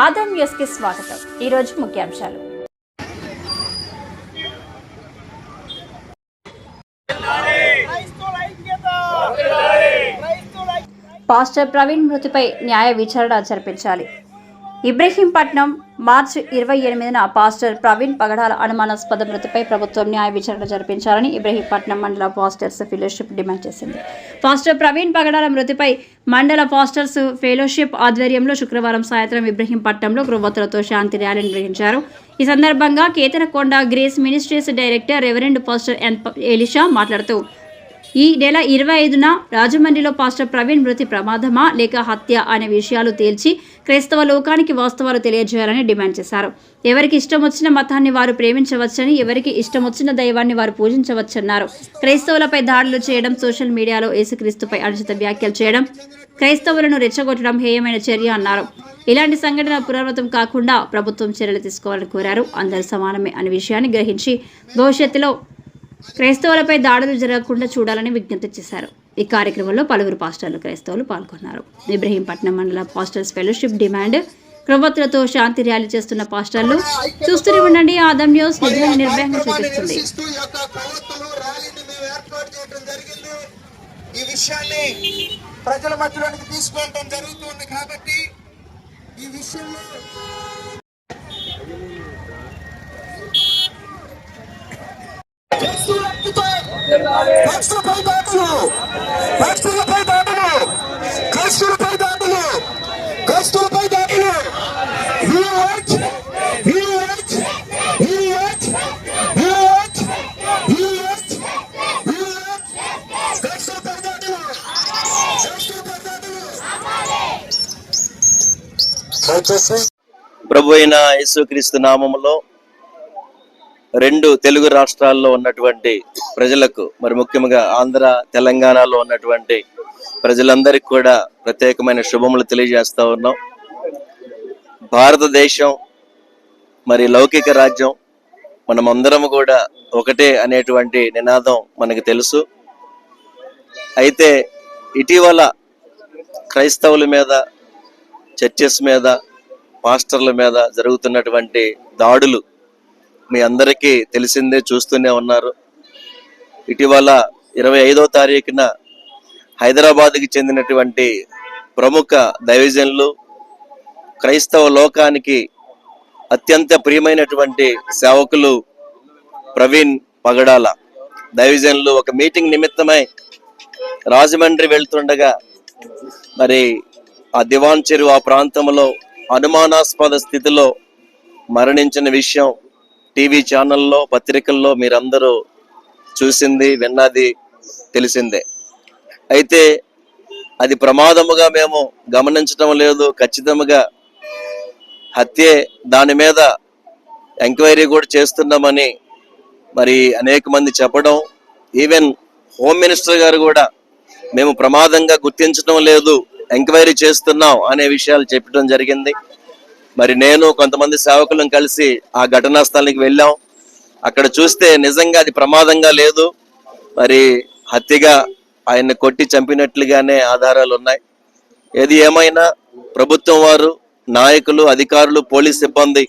ఆదాం న్యూస్కి స్వాగతం. ఈ రోజు ముఖ్యాంశాలు. పాస్టర్ ప్రవీణ్ మృతిపై న్యాయ విచారణ జరిపించాలి. ఇబ్రహీంపట్నం మార్చి ఇరవై ఎనిమిదిన పాస్టర్ ప్రవీణ్ పగడాల అనుమానాస్పద మృతిపై ప్రభుత్వం న్యాయ విచారణ జరిపించాలని ఇబ్రహీంపట్నం మండల పాస్టర్స్ ఫెలోషిప్ డిమాండ్ చేసింది. పాస్టర్ ప్రవీణ్ పగడాల మృతిపై మండల పాస్టర్స్ ఫెలోషిప్ ఆధ్వర్యంలో శుక్రవారం సాయంత్రం ఇబ్రహీంపట్నంలో గృహవతులతో శాంతి ర్యాలీ నిర్వహించారు. ఈ సందర్భంగా Ketanakonda grace ministries director reverend pastor N Elisha మాట్లాడుతూ ఈ నెల ఇరవై ఐదున రాజమండ్రిలో పాస్టర్ ప్రవీణ్ మృతి ప్రమాదమా లేక హత్య అనే విషయాలు తేల్చి క్రైస్తవ లోకానికి వాస్తవాలు తెలియజేయాలని డిమాండ్ చేశారు. ఎవరికి ఇష్టం వచ్చిన మతాన్ని వారు ప్రేమించవచ్చని ఎవరికి ఇష్టం వచ్చిన దైవాన్ని వారు పూజించవచ్చన్నారు. క్రైస్తవులపై దాడులు చేయడం సోషల్ మీడియాలో యేసుక్రీస్తుపై అనుచిత వ్యాఖ్యలు చేయడం క్రైస్తవులను రెచ్చగొట్టడం హేయమైన చర్య అన్నారు. ఇలాంటి సంఘటన పునరావృతం కాకుండా ప్రభుత్వం చర్యలు తీసుకోవాలని కోరారు. అందరు సమానమే అనే విషయాన్ని గ్రహించి భవిష్యత్తులో క్రైస్తవులపై దాడులు జరగకుండా చూడాలని విజ్ఞప్తి చేశారు. ఈ కార్యక్రమంలో పలువురు పాస్టర్లు క్రైస్తవులు పాల్గొన్నారు. ఇబ్రహీంపట్నం మండల పాస్టర్స్ ఫెలోషిప్ డిమాండ్ క్రొవ్వొత్తులతో శాంతి ర్యాలీ చేస్తున్న పాస్టర్లు చూస్తూనే ఉండండి ఆదం న్యూస్ నిజమైన నిర్భయంగా చూపిస్తుంది. ఈ విషయాన్ని ప్రజల మధ్యలోనికి తీసుకెళ్ళడం జరుగుతుంది కాబట్టి ఈ విషయంలో want, we want. క్రైస్తవులపై దాడులు క్రైస్తవులపై దాడులు దయచేసి ప్రభు అయిన యేసుక్రీస్తు నామములో రెండు తెలుగు రాష్ట్రాల్లో ఉన్నటువంటి ప్రజలకు మరి ముఖ్యంగా ఆంధ్ర తెలంగాణలో ఉన్నటువంటి ప్రజలందరికీ కూడా ప్రత్యేకమైన శుభములు తెలియజేస్తా ఉన్నాం. భారతదేశం మరి లౌకిక రాజ్యం మనమందరం కూడా ఒకటే అనేటువంటి నినాదం మనకు తెలుసు. అయితే ఇటీవల క్రైస్తవుల మీద చర్చెస్ మీద పాస్టర్ల మీద జరుగుతున్నటువంటి దాడులు మీ అందరికీ తెలిసిందే చూస్తూనే ఉన్నారు. ఇటీవల ఇరవై ఐదో తారీఖున హైదరాబాద్కి చెందినటువంటి ప్రముఖ దైవజనులు క్రైస్తవ లోకానికి అత్యంత ప్రియమైనటువంటి సేవకులు ప్రవీణ్ పగడాల. దైవజనులు ఒక మీటింగ్ నిమిత్తమై రాజమండ్రి వెళ్తుండగా మరి ఆ దివాన్ చెరువు ఆ ప్రాంతంలో అనుమానాస్పద స్థితిలో మరణించిన విషయం టీవీ ఛానల్లో పత్రికల్లో మీరందరూ చూసింది విన్నది తెలిసిందే. అయితే అది ప్రమాదముగా మేము గమనించడం లేదు. ఖచ్చితంగా హత్యే దాని మీద ఎంక్వైరీ కూడా చేస్తున్నామని మరి అనేక మంది చెప్పడం ఈవెన్ హోమ్ మినిస్టర్ గారు కూడా మేము ప్రమాదంగా గుర్తించడం లేదు ఎంక్వైరీ చేస్తున్నాం అనే విషయాలు చెప్పడం జరిగింది. మరి నేను కొంతమంది సేవకులను కలిసి ఆ ఘటనా స్థలానికి వెళ్ళాం. అక్కడ చూస్తే నిజంగా అది ప్రమాదంగా లేదు. మరి హత్యగా ఆయన్ని కొట్టి చంపినట్లుగానే ఆధారాలు ఉన్నాయి. ఏది ఏమైనా ప్రభుత్వం వారు నాయకులు అధికారులు పోలీస్ సిబ్బంది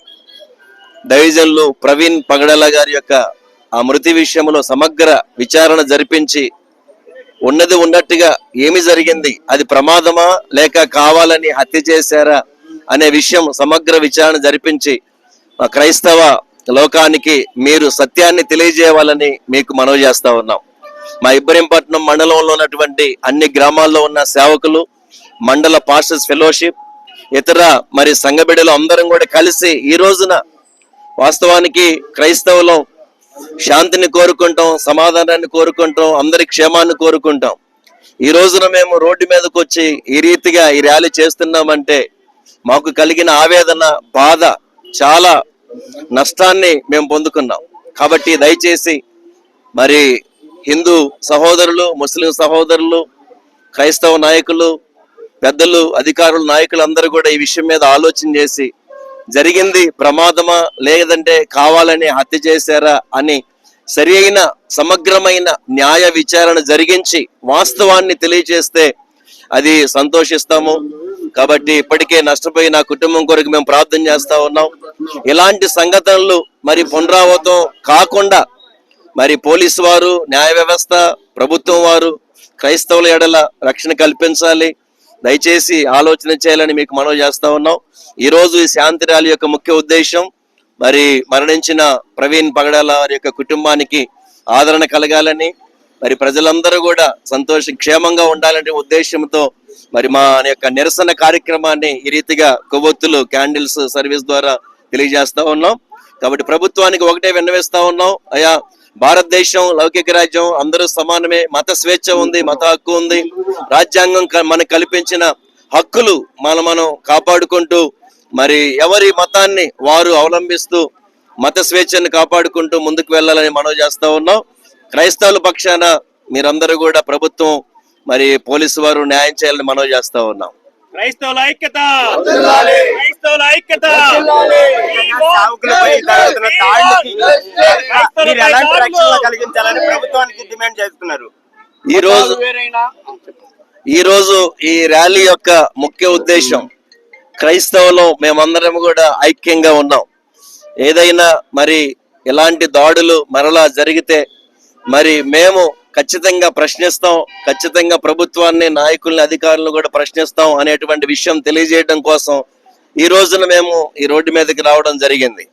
దైవజన్లు ప్రవీణ్ పగడల గారి యొక్క ఆ మృతి విషయంలో సమగ్ర విచారణ జరిపించి ఉన్నది ఉన్నట్టుగా ఏమి జరిగింది? అది ప్రమాదమా? లేక కావాలని హత్య చేశారా? అనే విషయం సమగ్ర విచారణ జరిపించి క్రైస్తవ లోకానికి మీరు సత్యాన్ని తెలియజేయాలని మీకు మనవి చేస్తా ఉన్నాం. మా ఇబ్రహీంపట్నం మండలంలో ఉన్నటువంటి అన్ని గ్రామాల్లో ఉన్న సేవకులు మండల పాస్టర్స్ ఫెలోషిప్ ఇతర మరి సంఘబిడ్డలు అందరం కూడా కలిసి ఈ రోజున వాస్తవానికి క్రైస్తవులం శాంతిని కోరుకుంటాం సమాధానాన్ని కోరుకుంటాం అందరి క్షేమాన్ని కోరుకుంటాం. ఈ రోజున మేము రోడ్డు మీదకి వచ్చి ఈ రీతిగా ఈ ర్యాలీ చేస్తున్నామంటే మాకు కలిగిన ఆవేదన బాధ చాలా నష్టాన్ని మేము పొందుకున్నాం. కాబట్టి దయచేసి మరి హిందూ సహోదరులు ముస్లిం సహోదరులు క్రైస్తవ నాయకులు పెద్దలు అధికారులు నాయకులు అందరూ కూడా ఈ విషయం మీద ఆలోచన చేసి జరిగింది ప్రమాదమా లేదంటే కావాలని హత్య చేశారా అని సరి అయిన సమగ్రమైన న్యాయ విచారణ జరిగించి వాస్తవాన్ని తెలియజేస్తే అది సంతోషిస్తాము. కాబట్టి ఇప్పటికే నష్టపోయి నా కుటుంబం కొరకు మేము ప్రార్థన చేస్తా ఉన్నాం. ఇలాంటి సంఘటనలు మరి పునరావృతం కాకుండా మరి పోలీసు వారు న్యాయ వ్యవస్థ ప్రభుత్వం వారు క్రైస్తవుల ఎడల రక్షణ కల్పించాలి. దయచేసి ఆలోచన చేయాలని మీకు మనవి చేస్తా ఉన్నాం. ఈ రోజు ఈ శాంతి ర్యాలీ యొక్క ముఖ్య ఉద్దేశం మరి మరణించిన ప్రవీణ్ పగడాల వారి యొక్క కుటుంబానికి ఆదరణ కలగాలని మరి ప్రజలందరూ కూడా సంతోష క్షేమంగా ఉండాలనే ఉద్దేశంతో మరి మా యొక్క నిరసన కార్యక్రమాన్ని ఈ రీతిగా కొవ్వొత్తులు క్యాండిల్స్ సర్వీస్ ద్వారా తెలియజేస్తా ఉన్నాం. కాబట్టి ప్రభుత్వానికి ఒకటే విన్నవిస్తా ఉన్నాం. అయ్యా భారతదేశం లౌకిక రాజ్యం అందరూ సమానమే మత స్వేచ్ఛ ఉంది మత హక్కు ఉంది. రాజ్యాంగం మనకు కల్పించిన హక్కులు మనం మనం కాపాడుకుంటూ మరి ఎవరి మతాన్ని వారు అవలంబిస్తూ మత స్వేచ్ఛను కాపాడుకుంటూ ముందుకు వెళ్ళాలని మనం చేస్తా ఉన్నాం. క్రైస్తవుల పక్షాన మీరందరూ కూడా ప్రభుత్వం మరి పోలీసు వారు న్యాయం చేయాలని మనవి చేస్తా ఉన్నాం. క్రైస్తవుల ఐక్యత! క్రైస్తవుల ఐక్యత! కలిగించాలని ప్రభుత్వానికి డిమాండ్ చేస్తున్నారు. ఈ రోజు ఈ రోజు ఈ ర్యాలీ యొక్క ముఖ్య ఉద్దేశం క్రైస్తవులం మేమందరం కూడా ఐక్యంగా ఉన్నాం. ఏదైనా మరి ఇలాంటి దాడులు మరలా జరిగితే మరి మేము ఖచ్చితంగా ప్రశ్నిస్తాం ఖచ్చితంగా ప్రభుత్వాన్ని నాయకుల్ని అధికారులను కూడా ప్రశ్నిస్తాం అనేటువంటి విషయం తెలియజేయడం కోసం ఈ రోజున మేము ఈ రోడ్డు మీదకి రావడం జరిగింది.